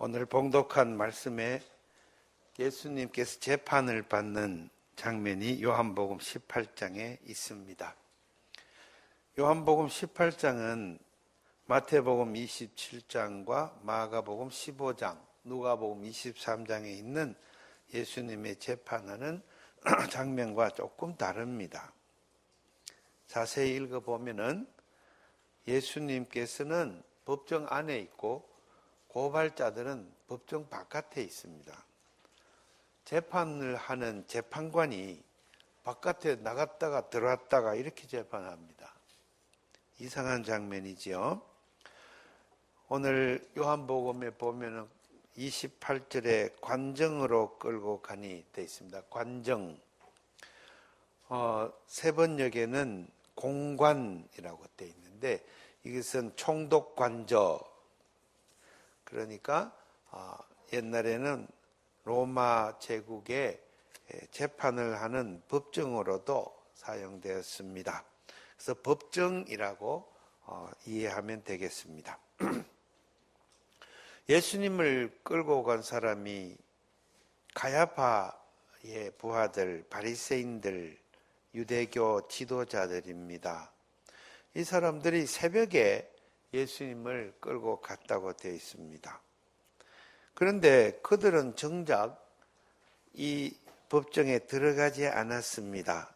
오늘 봉독한 말씀에 예수님께서 재판을 받는 장면이 요한복음 18장에 있습니다. 요한복음 18장은 마태복음 27장과 마가복음 15장, 누가복음 23장에 있는 예수님의 재판하는 장면과 조금 다릅니다. 자세히 읽어보면은 예수님께서는 법정 안에 있고 고발자들은 법정 바깥에 있습니다. 재판을 하는 재판관이 바깥에 나갔다가 들어왔다가 이렇게 재판합니다. 이상한 장면이지요. 오늘 요한복음에 보면은 28절에 관정으로 끌고 가니 돼 있습니다. 관정. 어, 세번역에는 공관이라고 돼 있는데 이것은 총독 관저 그러니까 어, 옛날에는 로마 제국의 재판을 하는 법정으로도 사용되었습니다. 그래서 법정이라고 어, 이해하면 되겠습니다. 예수님을 끌고 간 사람이 가야파의 부하들, 바리새인들, 유대교 지도자들입니다. 이 사람들이 새벽에 예수님을 끌고 갔다고 되어 있습니다. 그런데 그들은 정작 이 법정에 들어가지 않았습니다.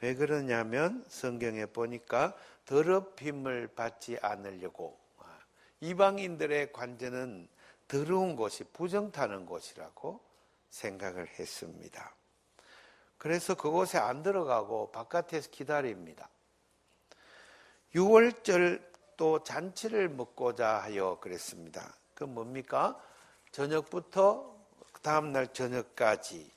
왜 그러냐면 성경에 보니까 더럽힘을 받지 않으려고 이방인들의 관제는 더러운 곳이 부정타는 곳이라고 생각을 했습니다. 그래서 그곳에 안 들어가고 바깥에서 기다립니다. 6월절 또 잔치를 먹고자 하여 그랬습니다. 그 뭡니까? 저녁부터 다음날 저녁까지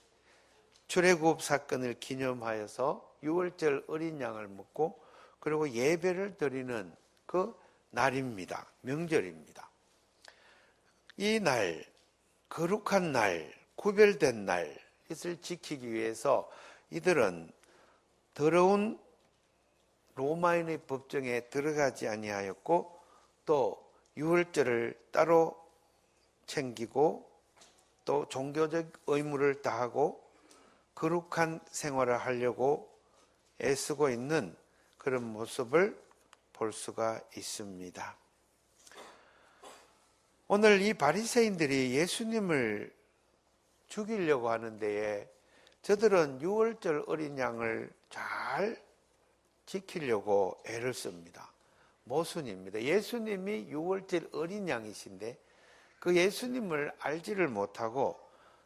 출애굽 사건을 기념하여서 6월절 어린 양을 먹고 그리고 예배를 드리는 그 날입니다. 명절입니다. 이 날, 거룩한 날, 구별된 날, 이것을 지키기 위해서 이들은 더러운 로마인의 법정에 들어가지 아니하였고 또 유월절을 따로 챙기고 또 종교적 의무를 다하고 거룩한 생활을 하려고 애쓰고 있는 그런 모습을 볼 수가 있습니다. 오늘 이 바리새인들이 예수님을 죽이려고 하는데에 저들은 6월절 어린 양을 잘 지키려고 애를 씁니다. 모순입니다. 예수님이 6월절 어린 양이신데 그 예수님을 알지를 못하고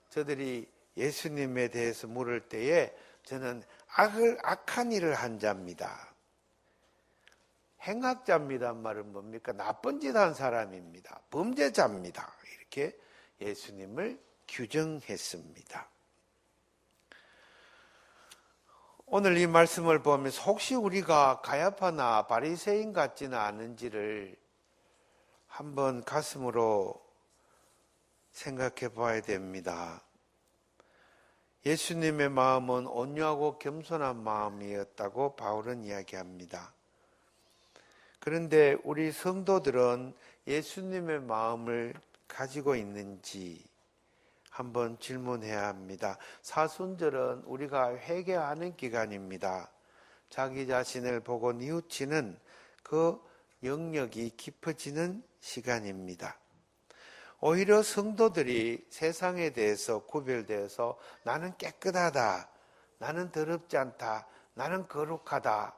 저들이 예수님에 대해서 물을 때에 저는 악을 악한 일을 한 자입니다. 행악자입니다. 말은 뭡니까? 나쁜 짓 한 사람입니다. 범죄자입니다. 이렇게 예수님을 규정했습니다. 오늘 이 말씀을 보면서 혹시 우리가 가야파나 바리새인 같지는 않은지를 한번 가슴으로 생각해 봐야 됩니다. 예수님의 마음은 온유하고 겸손한 마음이었다고 바울은 이야기합니다. 그런데 우리 성도들은 예수님의 마음을 가지고 있는지 한번 질문해야 합니다. 사순절은 우리가 회개하는 기간입니다. 자기 자신을 보고 뉘우치는 그 영역이 깊어지는 시간입니다. 오히려 성도들이 세상에 대해서 구별되어서 나는 깨끗하다, 나는 더럽지 않다, 나는 거룩하다,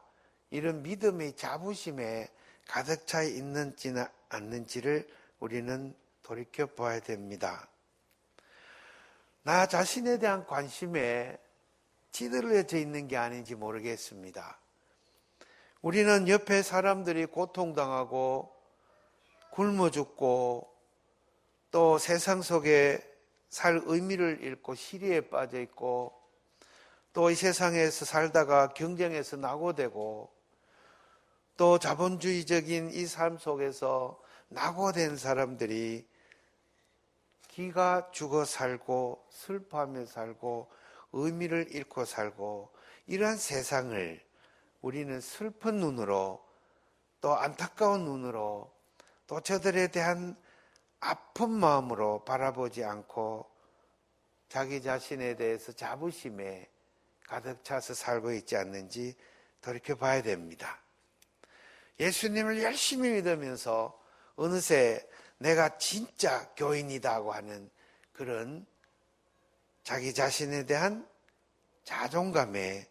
이런 믿음의 자부심에 가득 차 있는지는 않는지를 우리는 돌이켜 보아야 됩니다. 나 자신에 대한 관심에 찌들려져 있는 게 아닌지 모르겠습니다. 우리는 옆에 사람들이 고통당하고 굶어 죽고 또 세상 속에 살 의미를 잃고 시리에 빠져 있고 또 이 세상에서 살다가 경쟁에서 낙오되고 또 자본주의적인 이 삶 속에서 낙오된 사람들이 기가 죽어 살고 슬퍼하며 살고 의미를 잃고 살고 이러한 세상을 우리는 슬픈 눈으로 또 안타까운 눈으로 또 저들에 대한 아픈 마음으로 바라보지 않고 자기 자신에 대해서 자부심에 가득 차서 살고 있지 않는지 돌이켜 봐야 됩니다. 예수님을 열심히 믿으면서 어느새 내가 진짜 교인이다고 하는 그런 자기 자신에 대한 자존감에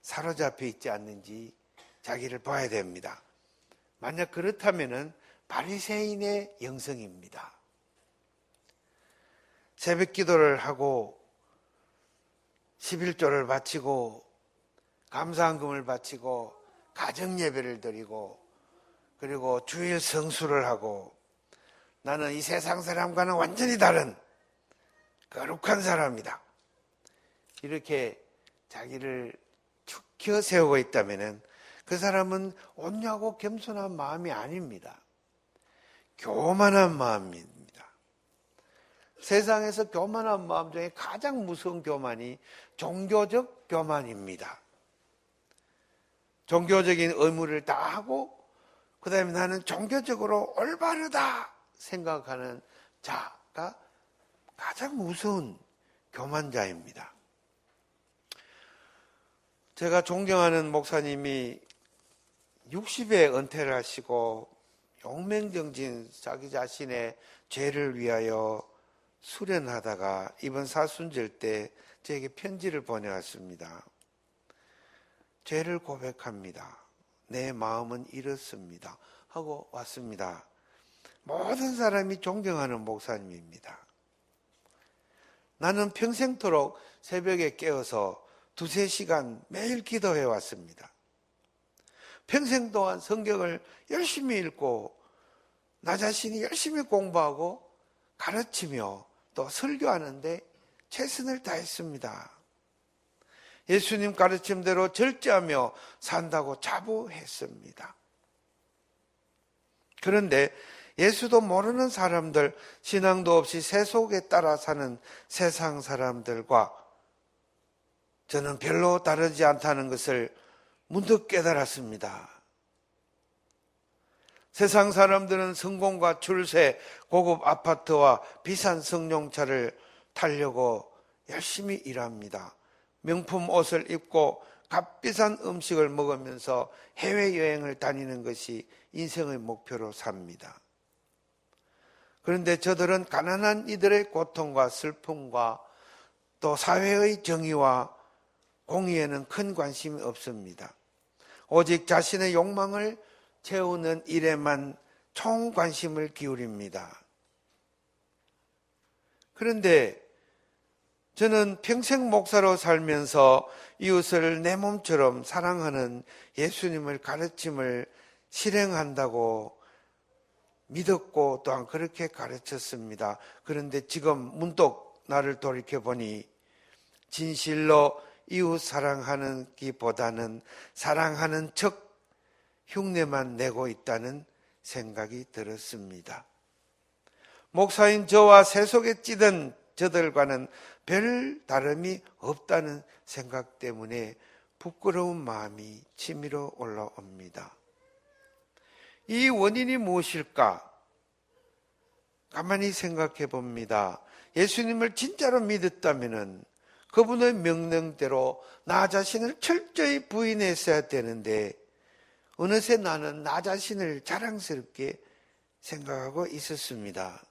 사로잡혀 있지 않는지 자기를 봐야 됩니다. 만약 그렇다면은 바리새인의 영성입니다. 새벽 기도를 하고 11조를 바치고 감사한금을 바치고 가정 예배를 드리고 그리고 주일 성수를 하고 나는 이 세상 사람과는 완전히 다른 거룩한 사람이다. 이렇게 자기를 축혀 세우고 있다면 그 사람은 온유하고 겸손한 마음이 아닙니다. 교만한 마음입니다. 세상에서 교만한 마음 중에 가장 무서운 교만이 종교적 교만입니다. 종교적인 의무를 다 하고 그 다음에 나는 종교적으로 올바르다 생각하는 자가 가장 무서운 교만자입니다. 제가 존경하는 목사님이 60에 은퇴를 하시고 용맹정진 자기 자신의 죄를 위하여 수련하다가 이번 사순절 때 저에게 편지를 보내왔습니다. 죄를 고백합니다. 내 마음은 이렇습니다. 하고 왔습니다. 모든 사람이 존경하는 목사님입니다. 나는 평생토록 새벽에 깨어서 두세 시간 매일 기도해 왔습니다. 평생 동안 성경을 열심히 읽고 나 자신이 열심히 공부하고 가르치며 또 설교하는데 최선을 다했습니다. 예수님 가르침대로 절제하며 산다고 자부했습니다. 그런데 예수도 모르는 사람들, 신앙도 없이 세속에 따라 사는 세상 사람들과 저는 별로 다르지 않다는 것을 문득 깨달았습니다. 세상 사람들은 성공과 출세, 고급 아파트와 비싼 성룡차를 타려고 열심히 일합니다. 명품 옷을 입고 값비싼 음식을 먹으면서 해외여행을 다니는 것이 인생의 목표로 삽니다. 그런데 저들은 가난한 이들의 고통과 슬픔과 또 사회의 정의와 공의에는 큰 관심이 없습니다. 오직 자신의 욕망을 채우는 일에만 총 관심을 기울입니다. 그런데 저는 평생 목사로 살면서 이웃을 내 몸처럼 사랑하는 예수님을 가르침을 실행한다고 믿었고 또한 그렇게 가르쳤습니다. 그런데 지금 문득 나를 돌이켜 보니 진실로 이웃 사랑하는 기보다는 사랑하는 척 흉내만 내고 있다는 생각이 들었습니다. 목사인 저와 세속에 찌든 저들과는 별 다름이 없다는 생각 때문에 부끄러운 마음이 치밀어 올라옵니다. 이 원인이 무엇일까? 가만히 생각해 봅니다. 예수님을 진짜로 믿었다면 그분의 명령대로 나 자신을 철저히 부인했어야 되는데 어느새 나는 나 자신을 자랑스럽게 생각하고 있었습니다.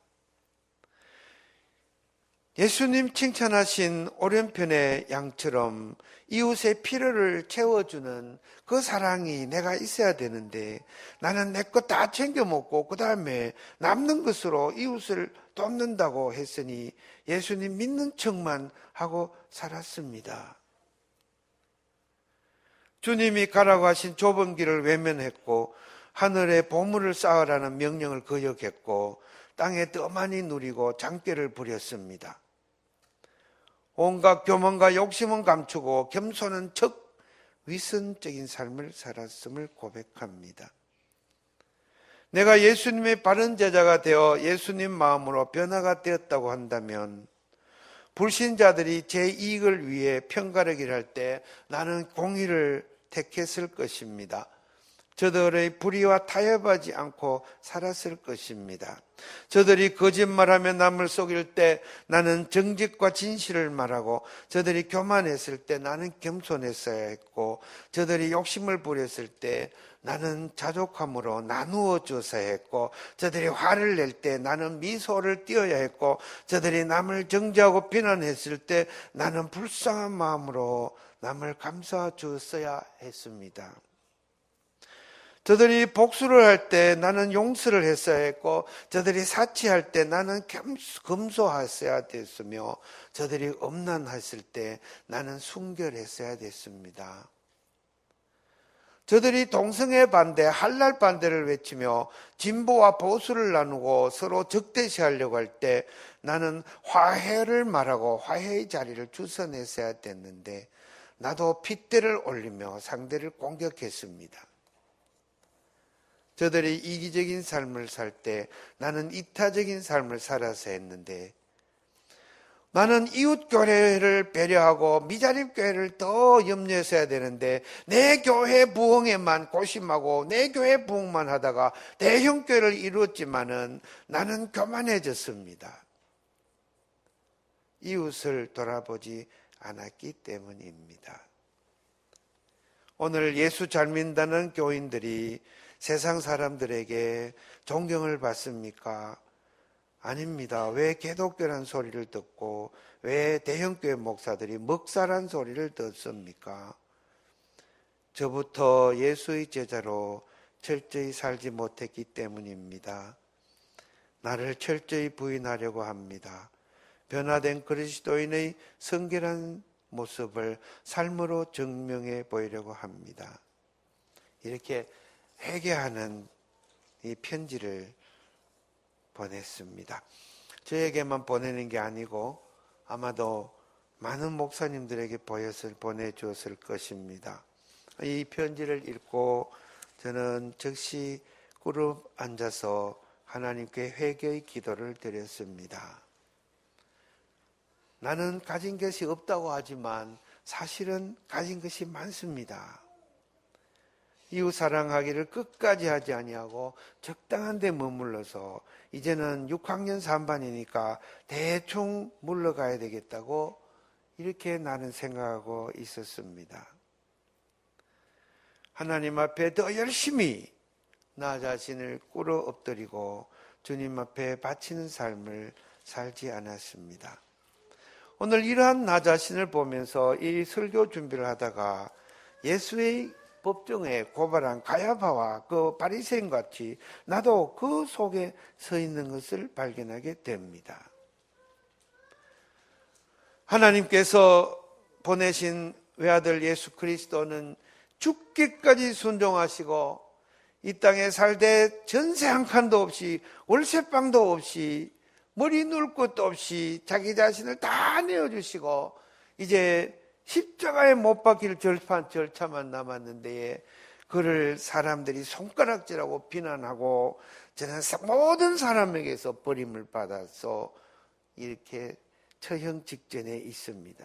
예수님 칭찬하신 오른편의 양처럼 이웃의 필요를 채워주는 그 사랑이 내가 있어야 되는데 나는 내 것 다 챙겨 먹고 그 다음에 남는 것으로 이웃을 돕는다고 했으니 예수님 믿는 척만 하고 살았습니다. 주님이 가라고 하신 좁은 길을 외면했고 하늘에 보물을 쌓으라는 명령을 거역했고 땅에 떠만이 누리고 장대를 부렸습니다. 온갖 교만과 욕심은 감추고 겸손한 척 위선적인 삶을 살았음을 고백합니다. 내가 예수님의 바른 제자가 되어 예수님 마음으로 변화가 되었다고 한다면 불신자들이 제 이익을 위해 편가르기를 할 때 나는 공의를 택했을 것입니다. 저들의 불의와 타협하지 않고 살았을 것입니다. 저들이 거짓말하며 남을 속일 때 나는 정직과 진실을 말하고 저들이 교만했을 때 나는 겸손했어야 했고 저들이 욕심을 부렸을 때 나는 자족함으로 나누어 주어야 했고 저들이 화를 낼 때 나는 미소를 띄어야 했고 저들이 남을 정죄하고 비난했을 때 나는 불쌍한 마음으로 남을 감싸 주었어야 했습니다. 저들이 복수를 할 때 나는 용서를 했어야 했고 저들이 사치할 때 나는 검소했어야 됐으며 저들이 엄난했을 때 나는 순결했어야 됐습니다. 저들이 동성애 반대, 할랄 반대를 외치며 진보와 보수를 나누고 서로 적대시하려고 할 때 나는 화해를 말하고 화해의 자리를 주선했어야 됐는데 나도 핏대를 올리며 상대를 공격했습니다. 저들이 이기적인 삶을 살 때 나는 이타적인 삶을 살아서 했는데 나는 이웃 교회를 배려하고 미자립 교회를 더 염려해서 해야 되는데 내 교회 부흥에만 고심하고 내 교회 부흥만 하다가 대형 교회를 이루었지만은 나는 교만해졌습니다. 이웃을 돌아보지 않았기 때문입니다. 오늘 예수 잘 믿는다는 교인들이 세상 사람들에게 존경을 받습니까? 아닙니다. 왜 개독교란 소리를 듣고 왜 대형교회 목사들이 먹사란 소리를 듣습니까? 저부터 예수의 제자로 철저히 살지 못했기 때문입니다. 나를 철저히 부인하려고 합니다. 변화된 그리스도인의 성결한 모습을 삶으로 증명해 보이려고 합니다. 이렇게 회개하는 이 편지를 보냈습니다. 저에게만 보내는 게 아니고 아마도 많은 목사님들에게 보였을 보내주었을 것입니다. 이 편지를 읽고 저는 즉시 꿇어 앉아서 하나님께 회개의 기도를 드렸습니다. 나는 가진 것이 없다고 하지만 사실은 가진 것이 많습니다. 이웃 사랑하기를 끝까지 하지 아니하고 적당한 데 머물러서 이제는 6학년 3반이니까 대충 물러가야 되겠다고 이렇게 나는 생각하고 있었습니다. 하나님 앞에 더 열심히 나 자신을 꿇어 엎드리고 주님 앞에 바치는 삶을 살지 않았습니다. 오늘 이러한 나 자신을 보면서 이 설교 준비를 하다가 예수의 법정에 고발한 가야바와 그 바리새인 같이 나도 그 속에 서 있는 것을 발견하게 됩니다. 하나님께서 보내신 외아들 예수 그리스도는 죽기까지 순종하시고 이 땅에 살되 전세 한 칸도 없이 월세방도 없이 머리 누울 것도 없이 자기 자신을 다 내어주시고 이제 십자가에 못 박힐 절판 절차만 남았는데 그를 사람들이 손가락질하고 비난하고 저는 모든 사람에게서 버림을 받아서 이렇게 처형 직전에 있습니다.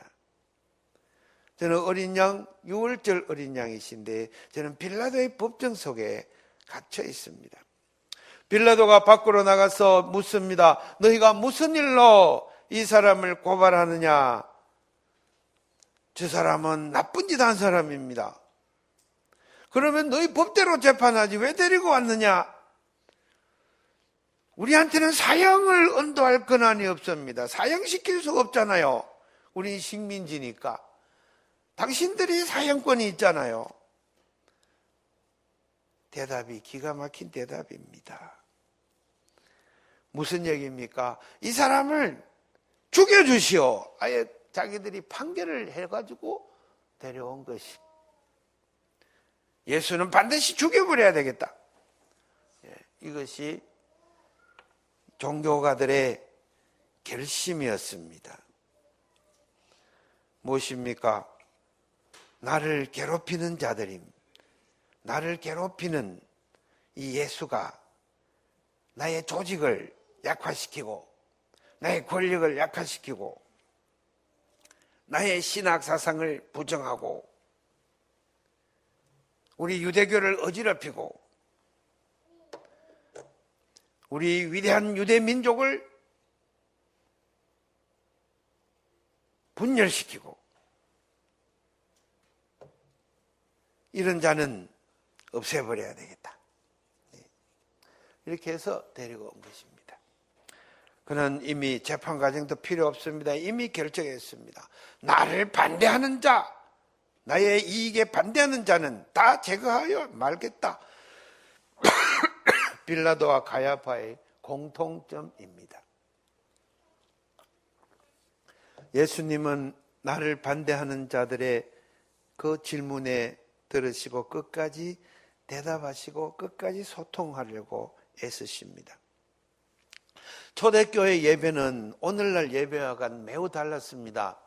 저는 어린 양, 6월절 어린 양이신데 저는 빌라도의 법정 속에 갇혀 있습니다. 빌라도가 밖으로 나가서 묻습니다. 너희가 무슨 일로 이 사람을 고발하느냐? 저 사람은 나쁜 짓 한 사람입니다. 그러면 너희 법대로 재판하지 왜 데리고 왔느냐? 우리한테는 사형을 언도할 권한이 없습니다. 사형시킬 수 없잖아요. 우리 식민지니까. 당신들이 사형권이 있잖아요. 대답이 기가 막힌 대답입니다. 무슨 얘기입니까? 이 사람을 죽여주시오. 아예 자기들이 판결을 해가지고 데려온 것이. 예수는 반드시 죽여버려야 되겠다. 예, 이것이 종교가들의 결심이었습니다. 무엇입니까? 나를 괴롭히는 자들임. 나를 괴롭히는 이 예수가 나의 조직을 약화시키고, 나의 권력을 약화시키고, 나의 신학 사상을 부정하고 우리 유대교를 어지럽히고 우리 위대한 유대 민족을 분열시키고 이런 자는 없애버려야 되겠다. 네. 이렇게 해서 데리고 온 것입니다. 그는 이미 재판 과정도 필요 없습니다. 이미 결정했습니다. 나를 반대하는 자, 나의 이익에 반대하는 자는 다 제거하여 말겠다. 빌라도와 가야파의 공통점입니다. 예수님은 나를 반대하는 자들의 그 질문에 들으시고 끝까지 대답하시고 끝까지 소통하려고 애쓰십니다. 초대교회 예배는 오늘날 예배와는 매우 달랐습니다.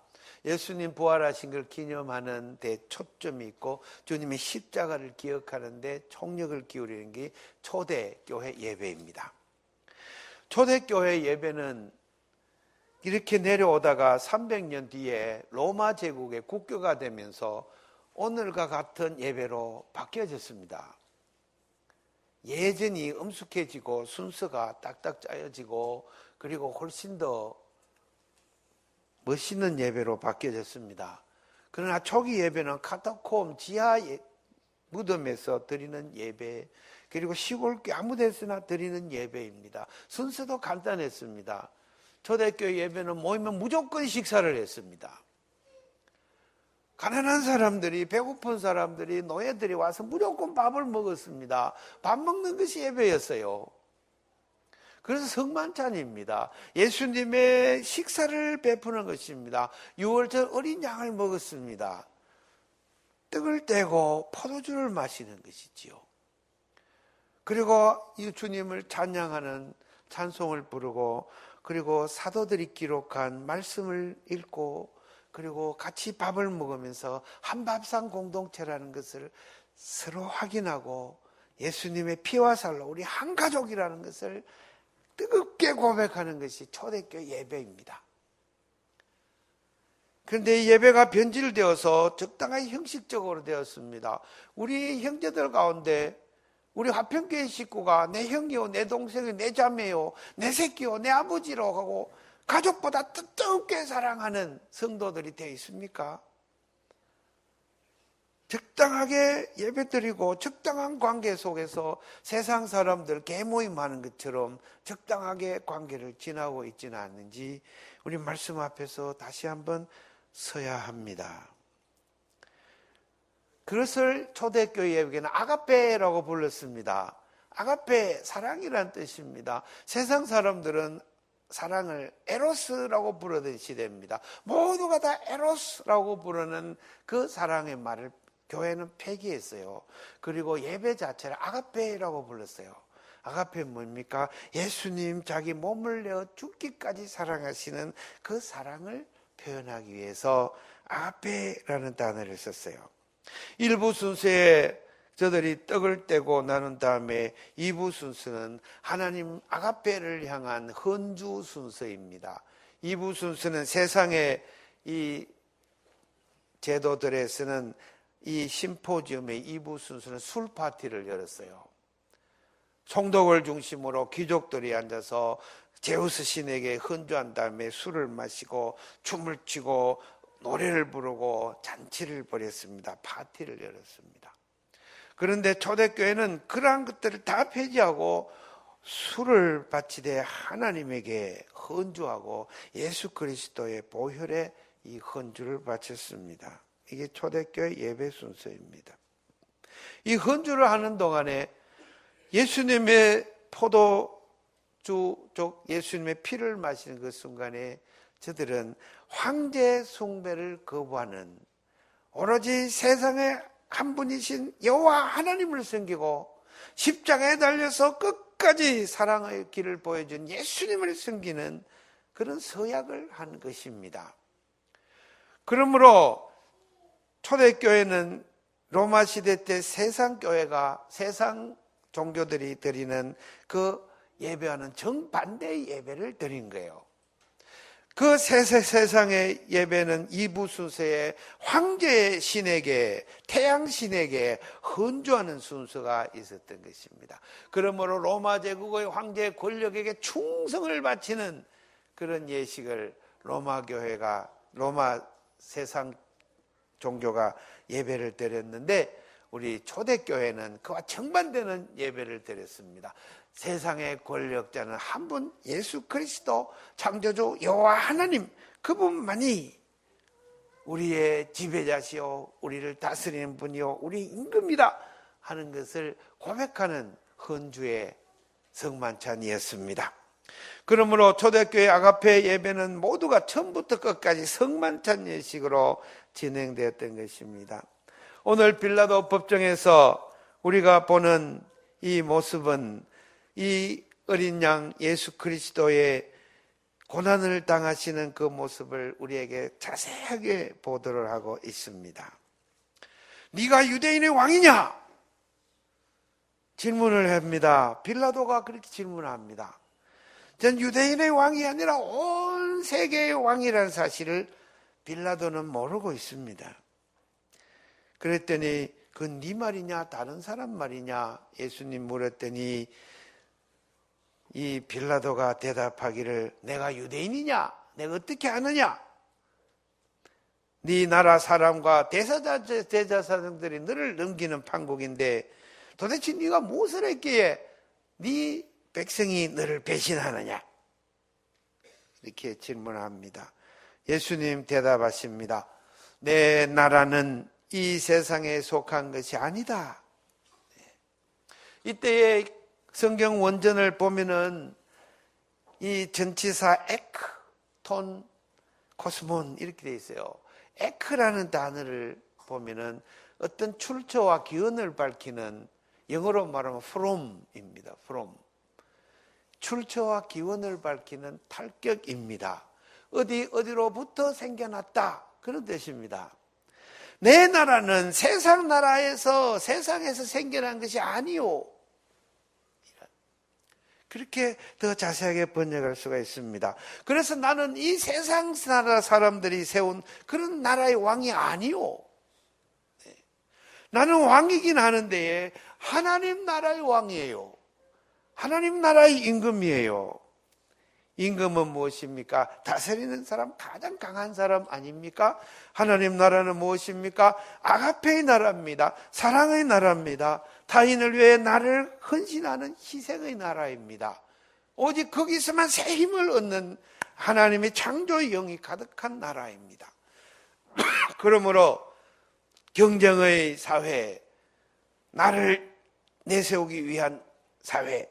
예수님 부활하신 걸 기념하는 데 초점이 있고 주님의 십자가를 기억하는 데 총력을 기울이는 게 초대교회 예배입니다. 초대교회 예배는 이렇게 내려오다가 300년 뒤에 로마 제국의 국교가 되면서 오늘과 같은 예배로 바뀌어졌습니다. 예전이 엄숙해지고 순서가 딱딱 짜여지고 그리고 훨씬 더 멋있는 예배로 바뀌어졌습니다. 그러나 초기 예배는 카타콤 지하 예, 무덤에서 드리는 예배 그리고 시골교 아무 데서나 드리는 예배입니다. 순서도 간단했습니다. 초대교회 예배는 모이면 무조건 식사를 했습니다. 가난한 사람들이 배고픈 사람들이 노예들이 와서 무조건 밥을 먹었습니다. 밥 먹는 것이 예배였어요. 그래서 성만찬입니다. 예수님의 식사를 베푸는 것입니다. 6월절 어린 양을 먹었습니다. 떡을 떼고 포도주를 마시는 것이지요. 그리고 이 주님을 찬양하는 찬송을 부르고 그리고 사도들이 기록한 말씀을 읽고 그리고 같이 밥을 먹으면서 한밥상 공동체라는 것을 서로 확인하고 예수님의 피와 살로 우리 한 가족이라는 것을 뜨겁게 고백하는 것이 초대교 예배입니다. 그런데 예배가 변질되어서 적당하게 형식적으로 되었습니다. 우리 형제들 가운데 우리 화평교회 식구가 내 형이요, 내 동생이 내 자매요, 내 새끼요, 내 아버지로 하고 가족보다 뜨겁게 사랑하는 성도들이 되어 있습니까? 적당하게 예배드리고 적당한 관계 속에서 세상 사람들 개모임하는 것처럼 적당하게 관계를 지나고 있지는 않는지 우리 말씀 앞에서 다시 한번 서야 합니다. 그것을 초대교회에게는 아가페라고 불렀습니다. 아가페 사랑이란 뜻입니다. 세상 사람들은 사랑을 에로스라고 부르던 시대입니다. 모두가 다 에로스라고 부르는 그 사랑의 말을 교회는 폐기했어요. 그리고 예배 자체를 아가페라고 불렀어요. 아가페 뭡니까? 예수님 자기 몸을 내어 죽기까지 사랑하시는 그 사랑을 표현하기 위해서 아가페라는 단어를 썼어요. 일부 순서에 저들이 떡을 떼고 나눈 다음에 이부 순서는 하나님 아가페를 향한 헌주 순서입니다. 이부 순서는 세상의 이 제도들에서는 이 심포지엄의 2부 순서는 술 파티를 열었어요. 총독을 중심으로 귀족들이 앉아서 제우스 신에게 헌주한 다음에 술을 마시고 춤을 추고 노래를 부르고 잔치를 벌였습니다. 파티를 열었습니다. 그런데 초대교회는 그러한 것들을 다 폐지하고 술을 바치되 하나님에게 헌주하고 예수 그리스도의 보혈에 이 헌주를 바쳤습니다. 이게 초대교회 예배 순서입니다. 이 헌주를 하는 동안에 예수님의 포도주족 예수님의 피를 마시는 그 순간에 저들은 황제 숭배를 거부하는 오로지 세상에 한 분이신 여호와 하나님을 섬기고 십자가에 달려서 끝까지 사랑의 길을 보여준 예수님을 섬기는 그런 서약을 한 것입니다. 그러므로 초대교회는 로마 시대 때 세상 교회가 세상 종교들이 드리는 그 예배와는 정반대의 예배를 드린 거예요. 그 세세 세상의 예배는 이부수세의 황제의 신에게 태양 신에게 헌주하는 순서가 있었던 것입니다. 그러므로 로마 제국의 황제의 권력에게 충성을 바치는 그런 예식을 로마 교회가 로마 세상 종교가 예배를 드렸는데 우리 초대교회는 그와 정반되는 예배를 드렸습니다. 세상의 권력자는 한 분 예수 그리스도 창조주 여호와 하나님 그분만이 우리의 지배자시요 우리를 다스리는 분이요 우리 임금이다 하는 것을 고백하는 헌주의 성만찬이었습니다. 그러므로 초대교회 아가페 예배는 모두가 처음부터 끝까지 성만찬 예식으로 진행되었던 것입니다. 오늘 빌라도 법정에서 우리가 보는 이 모습은 이 어린 양 예수 그리스도의 고난을 당하시는 그 모습을 우리에게 자세하게 보도를 하고 있습니다. 네가 유대인의 왕이냐? 질문을 합니다. 빌라도가 그렇게 질문합니다. 전 유대인의 왕이 아니라 온 세계의 왕이라는 사실을 빌라도는 모르고 있습니다. 그랬더니 그네 말이냐 다른 사람 말이냐 예수님 물었더니 이 빌라도가 대답하기를 내가 유대인이냐 내가 어떻게 아느냐 네 나라 사람과 대사자 대자사들이 너를 넘기는 판국인데 도대체 네가 무엇을 했기에 네 백성이 너를 배신하느냐 이렇게 질문합니다. 예수님 대답하십니다. 내 나라는 이 세상에 속한 것이 아니다. 이때의 성경 원전을 보면은 이 전치사 에크, 톤, 코스몬 이렇게 돼 있어요. 에크라는 단어를 보면은 어떤 출처와 기원을 밝히는 영어로 말하면 from입니다. from. 출처와 기원을 밝히는 탈격입니다. 어디 어디로부터 생겨났다 그런 뜻입니다. 내 나라는 세상 나라에서 세상에서 생겨난 것이 아니오. 그렇게 더 자세하게 번역할 수가 있습니다. 그래서 나는 이 세상 나라 사람들이 세운 그런 나라의 왕이 아니오. 네. 나는 왕이긴 하는데 하나님 나라의 왕이에요. 하나님 나라의 임금이에요. 임금은 무엇입니까? 다스리는 사람, 가장 강한 사람 아닙니까? 하나님 나라는 무엇입니까? 아가페의 나라입니다. 사랑의 나라입니다. 타인을 위해 나를 헌신하는 희생의 나라입니다. 오직 거기서만 새 힘을 얻는 하나님의 창조의 영이 가득한 나라입니다. 그러므로 경쟁의 사회, 나를 내세우기 위한 사회,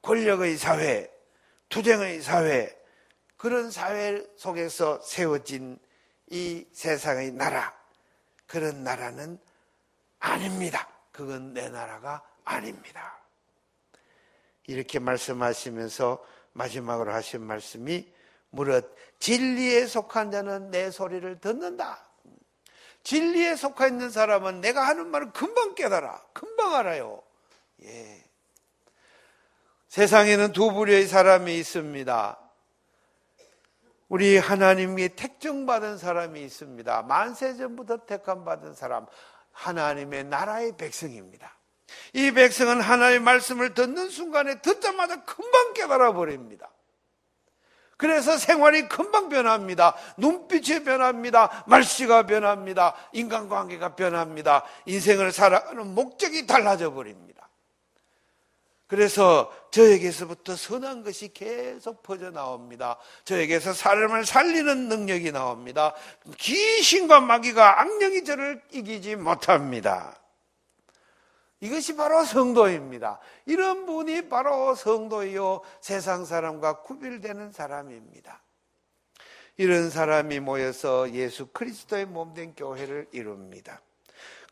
권력의 사회, 투쟁의 사회, 그런 사회 속에서 세워진 이 세상의 나라, 그런 나라는 아닙니다. 그건 내 나라가 아닙니다. 이렇게 말씀하시면서 마지막으로 하신 말씀이 무릇 진리에 속한 자는 내 소리를 듣는다. 진리에 속해 있는 사람은 내가 하는 말을 금방 깨달아. 금방 알아요. 예. 세상에는 두 부류의 사람이 있습니다. 우리 하나님이 택정받은 사람이 있습니다. 만세 전부터 택함받은 사람, 하나님의 나라의 백성입니다. 이 백성은 하나님의 말씀을 듣는 순간에 듣자마자 금방 깨달아 버립니다. 그래서 생활이 금방 변합니다. 눈빛이 변합니다. 말씨가 변합니다. 인간관계가 변합니다. 인생을 살아가는 목적이 달라져 버립니다. 그래서 저에게서부터 선한 것이 계속 퍼져 나옵니다. 저에게서 사람을 살리는 능력이 나옵니다. 귀신과 마귀가 악령이 저를 이기지 못합니다. 이것이 바로 성도입니다. 이런 분이 바로 성도이요 세상 사람과 구별되는 사람입니다. 이런 사람이 모여서 예수 그리스도의 몸된 교회를 이룹니다.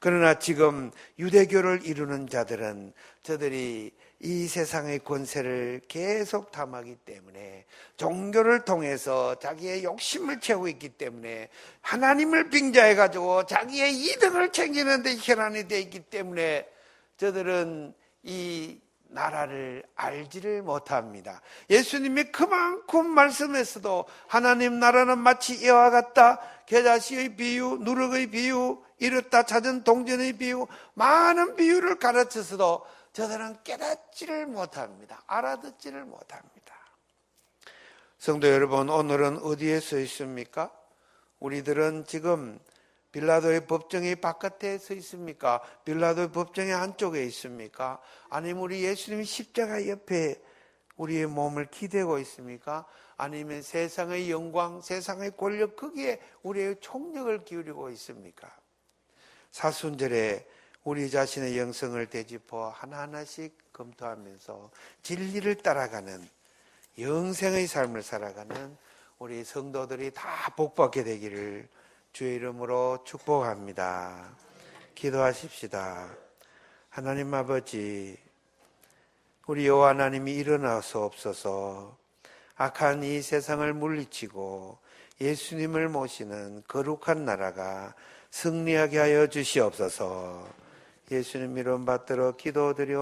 그러나 지금 유대교를 이루는 자들은 저들이 이 세상의 권세를 계속 탐하기 때문에 종교를 통해서 자기의 욕심을 채우고 있기 때문에 하나님을 빙자해 가지고 자기의 이득을 챙기는 데 혈안이 되어 있기 때문에 저들은 이 나라를 알지를 못합니다. 예수님이 그만큼 말씀에서도 하나님 나라는 마치 이와 같다. 겨자씨의 비유, 누룩의 비유, 이렇다 찾은 동전의 비유, 많은 비유를 가르쳐서도 저들은 깨닫지를 못합니다. 알아듣지를 못합니다. 성도 여러분, 오늘은 어디에 서 있습니까? 우리들은 지금 빌라도의 법정이 바깥에 서 있습니까? 빌라도의 법정이 안쪽에 있습니까? 아니면 우리 예수님이 십자가 옆에 우리의 몸을 기대고 있습니까? 아니면 세상의 영광, 세상의 권력 거기에 우리의 총력을 기울이고 있습니까? 사순절에 우리 자신의 영성을 되짚어 하나하나씩 검토하면서 진리를 따라가는 영생의 삶을 살아가는 우리 성도들이 다 복받게 되기를 주의 이름으로 축복합니다. 기도하십시다. 하나님 아버지, 우리 여호와 하나님이 일어나서 없어서 악한 이 세상을 물리치고 예수님을 모시는 거룩한 나라가 승리하게 하여 주시옵소서. 예수님 이름 받들어 기도드려